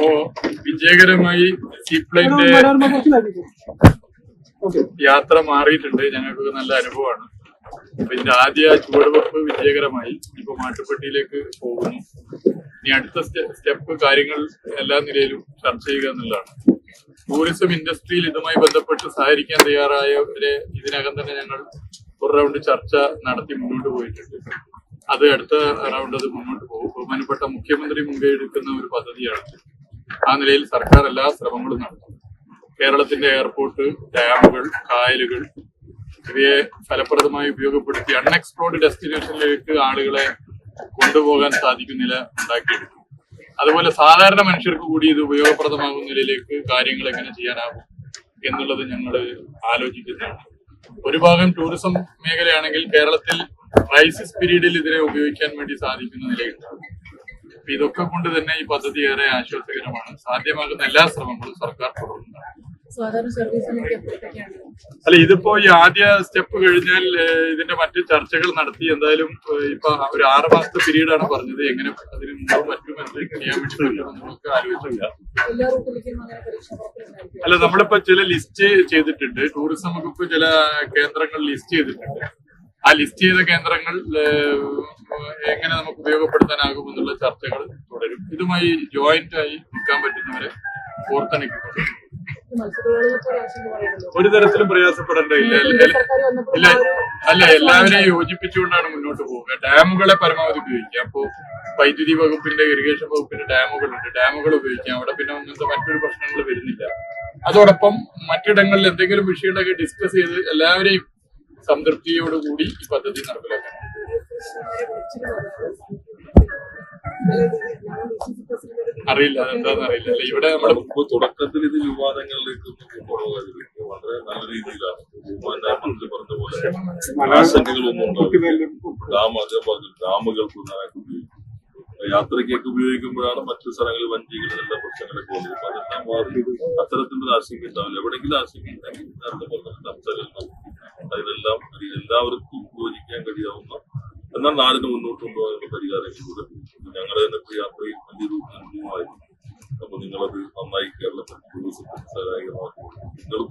അപ്പോ വിജയകരമായി സീപ്ലൈന്റെ യാത്ര മാറിയിട്ടുണ്ട്. ഞങ്ങൾക്ക് നല്ല അനുഭവമാണ്. ഇതിന്റെ ആദ്യ ചുവടുവെപ്പ് വിജയകരമായി ഇപ്പൊ മാട്ടുപ്പെട്ടിയിലേക്ക് പോകുന്നു. ഇനി അടുത്ത സ്റ്റെപ്പ് കാര്യങ്ങൾ എല്ലാ നിലയിലും ചർച്ച ചെയ്യുക എന്നുള്ളതാണ്. ടൂറിസം ഇൻഡസ്ട്രിയിൽ ഇതുമായി ബന്ധപ്പെട്ട് സഹകരിക്കാൻ തയ്യാറായവരെ ഇതിനകം തന്നെ ഞങ്ങൾ ഒരു റൗണ്ട് ചർച്ച നടത്തി മുന്നോട്ട് പോയിട്ടുണ്ട്. അത് അടുത്ത റൗണ്ട് അത് മുന്നോട്ട് പോകും. ബഹുമാനപ്പെട്ട മുഖ്യമന്ത്രി മുൻകൈ എടുക്കുന്ന ഒരു പദ്ധതിയാണ് ആ നിലയിൽ സർക്കാർ എല്ലാ ശ്രമങ്ങളും നടത്തും. കേരളത്തിന്റെ എയർപോർട്ട് ഡാമുകൾ കായലുകൾ ഇവയെ ഫലപ്രദമായി ഉപയോഗപ്പെടുത്തി അൺഎക്സ്പ്ലോർഡ് ഡെസ്റ്റിനേഷനിലേക്ക് ആളുകളെ കൊണ്ടുപോകാൻ സാധിക്കുന്ന നില ഉണ്ടാക്കിയെടുക്കും. അതുപോലെ സാധാരണ മനുഷ്യർക്ക് കൂടി ഇത് ഉപയോഗപ്രദമാകുന്ന നിലയിലേക്ക് കാര്യങ്ങൾ എങ്ങനെ ചെയ്യാനാകും എന്നുള്ളത് ഞങ്ങൾ ആലോചിക്കുന്നതാണ് ഒരു ഭാഗം ടൂറിസം മേഖലയാണെങ്കിൽ കേരളത്തിൽ ക്രൈസിസ് പീരീഡിൽ ഇതിനെ ഉപയോഗിക്കാൻ വേണ്ടി സാധിക്കുന്ന നിലയുണ്ടാകും അപ്പൊ ഇതൊക്കെ കൊണ്ട് തന്നെ ഈ പദ്ധതി ഏറെ ആശ്വാസകരമാണ്. സാധ്യമാകുന്ന എല്ലാ ശ്രമങ്ങളും സർക്കാർ തുടരുന്നുണ്ട്. അല്ല ഇതിപ്പോ ഈ ആദ്യ സ്റ്റെപ്പ് കഴിഞ്ഞാൽ ഇതിന്റെ മറ്റു ചർച്ചകൾ നടത്തി എന്തായാലും ഇപ്പൊ ഒരു ആറ് മാസത്തെ പീരീഡ് ആണ് പറഞ്ഞത്. എങ്ങനെ അതിന് മുമ്പ് മറ്റും ചെയ്യാൻ വേണ്ടി നമുക്ക് ആലോചിച്ചില്ല അല്ല നമ്മളിപ്പോ ചില ലിസ്റ്റ് ചെയ്തിട്ടുണ്ട്. ടൂറിസം വകുപ്പ് ചില കേന്ദ്രങ്ങൾ ലിസ്റ്റ് ചെയ്തിട്ടുണ്ട്. ആ ലിസ്റ്റ് ചെയ്ത കേന്ദ്രങ്ങൾ എങ്ങനെ നമുക്ക് ഉപയോഗപ്പെടുത്താനാകും എന്നുള്ള ചർച്ചകൾ തുടരും. ഇതുമായി ജോയിന്റ് ആയി നിൽക്കാൻ പറ്റുന്നവരെ ഓർത്തണിക്കുന്നത് ഒരു തരത്തിലും പ്രയാസപ്പെടേണ്ടതില്ല കേന്ദ്ര ഇല്ല അല്ല എല്ലാവരെയും യോജിപ്പിച്ചുകൊണ്ടാണ് മുന്നോട്ട് പോവുക ഡാമുകളെ പരമാവധി ഉപയോഗിക്കാം അപ്പോ വൈദ്യുതി വകുപ്പിന്റെ ഇറിഗേഷൻ വകുപ്പിന്റെ ഡാമുകളുണ്ട്. ഡാമുകൾ ഉപയോഗിക്കാം. അവിടെ പിന്നെ അങ്ങനത്തെ മറ്റൊരു പ്രശ്നങ്ങൾ വരുന്നില്ല. അതോടൊപ്പം മറ്റിടങ്ങളിൽ എന്തെങ്കിലും വിഷയങ്ങളൊക്കെ ഡിസ്കസ് ചെയ്ത് എല്ലാവരെയും സംതൃപ്തിയോടുകൂടി ഈ പദ്ധതി നടപ്പിലാക്കണം. അറിയില്ല എന്താന്ന് അറിയില്ല. ഇവിടെ നമ്മുടെ തുടക്കത്തിൽ ഇത് ഇത് വളരെ നല്ല രീതിയിലാണ്. ബഹുമാനായ മന്ത്രി പറഞ്ഞ പോലെ ആശങ്കകളൊന്നും ഉണ്ടാവില്ല. ഡാം ഡാമുകൾ യാത്രയ്ക്കൊക്കെ ഉപയോഗിക്കുമ്പോഴാണ് മറ്റു സ്ഥലങ്ങളിൽ വഞ്ചികൾ എല്ലാ പ്രശ്നങ്ങളൊക്കെ വന്നത് അതെല്ലാം മാറി. അത്തരത്തിലുള്ള ആശങ്ക ഉണ്ടാവില്ല. എവിടെയെങ്കിലും ആശങ്ക ഉണ്ടെങ്കിൽ നേരത്തെ പറഞ്ഞ നടത്തും. അതിലെല്ലാം എല്ലാവർക്കും യോജിക്കാൻ കഴിയാവുന്ന എന്നാൽ നാടിന് മുന്നോട്ട് കൊണ്ടുപോകാനുള്ള കൂടെ ഞങ്ങളുടെ തന്നെ യാത്രയിൽ വലിയൊരു അനുഭവമായിരുന്നു. അപ്പൊ നിങ്ങളത് നന്നായി കേരളത്തിൽ ടൂറിസത്തിന് സഹായകമാക്കും. നിങ്ങളും